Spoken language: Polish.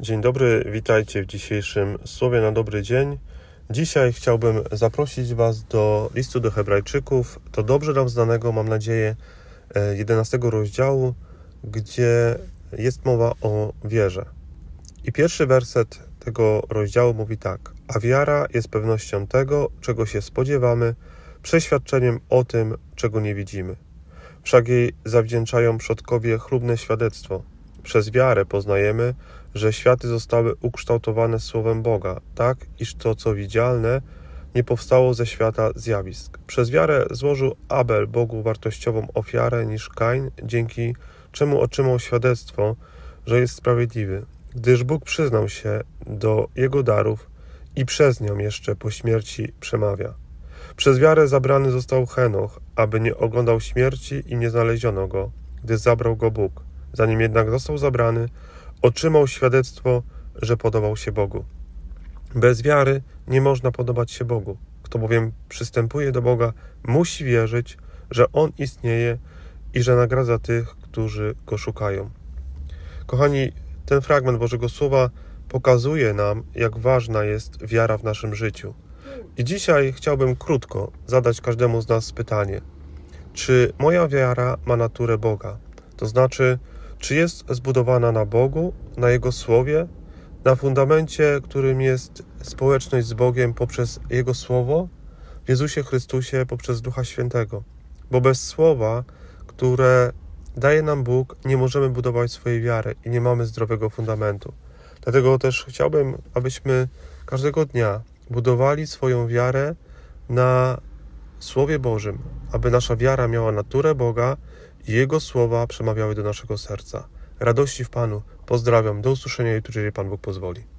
Dzień dobry, witajcie w dzisiejszym Słowie na dobry dzień. Dzisiaj chciałbym zaprosić Was do listu do Hebrajczyków, to dobrze nam znanego, mam nadzieję, e, 11 rozdziału, gdzie jest mowa o wierze. I pierwszy werset tego rozdziału mówi tak: A wiara jest pewnością tego, czego się spodziewamy, przeświadczeniem o tym, czego nie widzimy. Wszak jej zawdzięczają przodkowie chlubne świadectwo. Przez wiarę poznajemy, że światy zostały ukształtowane słowem Boga, tak iż to, co widzialne, nie powstało ze świata zjawisk. Przez wiarę złożył Abel Bogu wartościową ofiarę niż Kain, dzięki czemu otrzymał świadectwo, że jest sprawiedliwy, gdyż Bóg przyznał się do jego darów i przez nią jeszcze po śmierci przemawia. Przez wiarę zabrany został Henoch, aby nie oglądał śmierci i nie znaleziono go, gdy zabrał go Bóg. Zanim jednak został zabrany, otrzymał świadectwo, że podobał się Bogu. Bez wiary nie można podobać się Bogu. Kto bowiem przystępuje do Boga, musi wierzyć, że On istnieje i że nagradza tych, którzy Go szukają. Kochani, ten fragment Bożego Słowa pokazuje nam, jak ważna jest wiara w naszym życiu. I dzisiaj chciałbym krótko zadać każdemu z nas pytanie: czy moja wiara ma naturę Boga? To znaczy, czy jest zbudowana na Bogu, na Jego Słowie, na fundamencie, którym jest społeczność z Bogiem poprzez Jego Słowo, w Jezusie Chrystusie poprzez Ducha Świętego. Bo bez Słowa, które daje nam Bóg, nie możemy budować swojej wiary i nie mamy zdrowego fundamentu. Dlatego też chciałbym, abyśmy każdego dnia budowali swoją wiarę na Słowie Bożym, aby nasza wiara miała naturę Boga Jego słowa przemawiały do naszego serca. Radości w Panu. Pozdrawiam. Do usłyszenia jeżeli Pan Bóg pozwoli.